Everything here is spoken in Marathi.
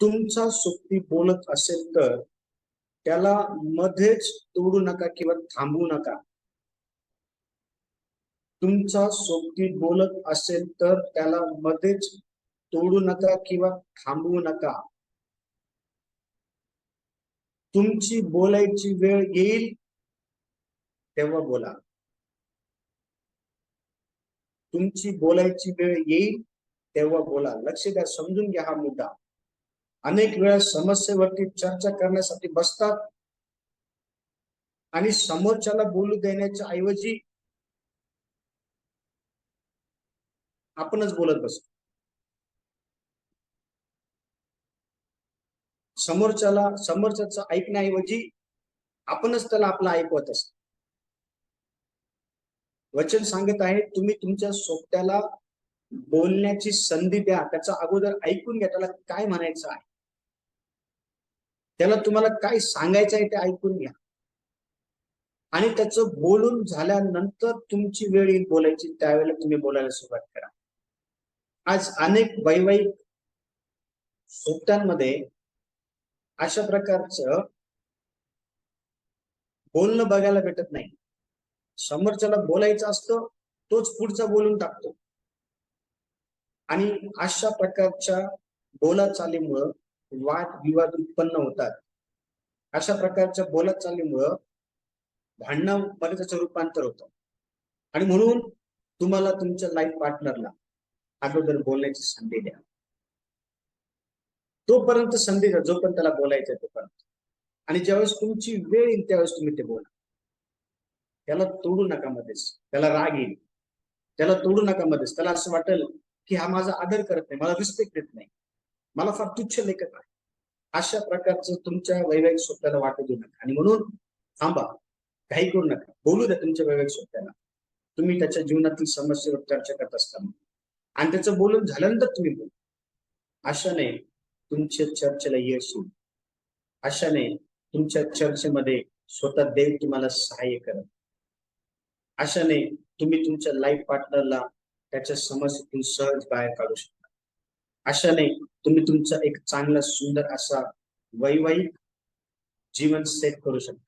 तुमचा सोबती बोलत असेल तर त्याला मध्येच तोडू नका किंवा थांबवू नका. तुमचा सोबती बोलत असेल तर त्याला मध्येच तोडू नका किंवा थांबवू नका. तुमची बोलायची वेळ येईल तेव्हा बोला. तुमची बोलायची वेळ येईल तेव्हा बोला. लक्ष द्या समजून घ्या हा मुद्दा. अनेक वेळा समस्येवरती चर्चा करण्यासाठी बसतात. आणि समोरच्याला बोलू देण्याच्या ऐवजी आपणच बोलत बसतो. समोरच्याला समोरच्याच ऐकण्याऐवजी आपणच त्याला आपला ऐकवत असतो. वचन सांगत आहे तुम्ही तुमच्या सोबत्याला बोलण्याची संधी द्या त्याचा अगोदर ऐकून घ्या त्याला काय म्हणायचं आहे? त्याला तुम्हाला काय सांगायचं आहे ते ऐकून घ्या. आणि त्याचं बोलून झाल्यानंतर तुमची वेळ येईल बोलायची त्यावेळेला तुम्ही बोलायला सुरुवात करा. आज अनेक वैवाहिक सोबत्यांमध्ये अशा प्रकारचं बोलणं बघायला भेटत नाही. समोरच्याला बोलायचं असतं तोच पुढचा बोलून टाकतो. आणि अशा प्रकारच्या बोलाचालीमुळं वाद विवाद उत्पन्न होतात. अशा प्रकारच्या बोलाचालीमुळं भांडणं मध्ये त्याचं रूपांतर होतं. आणि म्हणून तुम्हाला तुमच्या लाईफ पार्टनरला अगोदर बोलण्याची संधी द्या. तोपर्यंत संधी द्या जोपर्यंत त्याला बोलायचं आहे तोपर्यंत. आणि ज्यावेळेस तुमची वेळ येईल त्यावेळेस तुम्ही ते बोला. त्याला तोडू नका मध्येच. त्याला राग येईल. त्याला तोडू नका मध्येच. त्याला असं वाटेल की हा माझा आदर करत नाही मला रिस्पेक्ट देत नाही. मला फार तुच्छ लेखक आहे. अशा प्रकारचं तुमच्या वैवाहिक स्वप्नाला वाटू देऊ नका. आणि म्हणून थांबा काही करू नका. बोलू द्या तुमच्या वैवाहिक स्वप्नाला तुम्ही त्याच्या जीवनातील समस्येवर चर्चा करत असताना. आणि त्याचं बोलून झाल्यानंतर तुम्ही बोल. अशाने तुमच्या चर्चेला यश येईल. अशाने तुमच्या चर्चेमध्ये स्वतः देव तुम्हाला सहाय्य करत अशाने तुम्ही तुमच्या लाईफ पार्टनरला त्याच्या समस्येतून सहज बाहेर काढू शकता. अशाने तुम्ही तुमचा एक चांगला सुंदर असा वैवाहिक जीवन सेट करू शकता.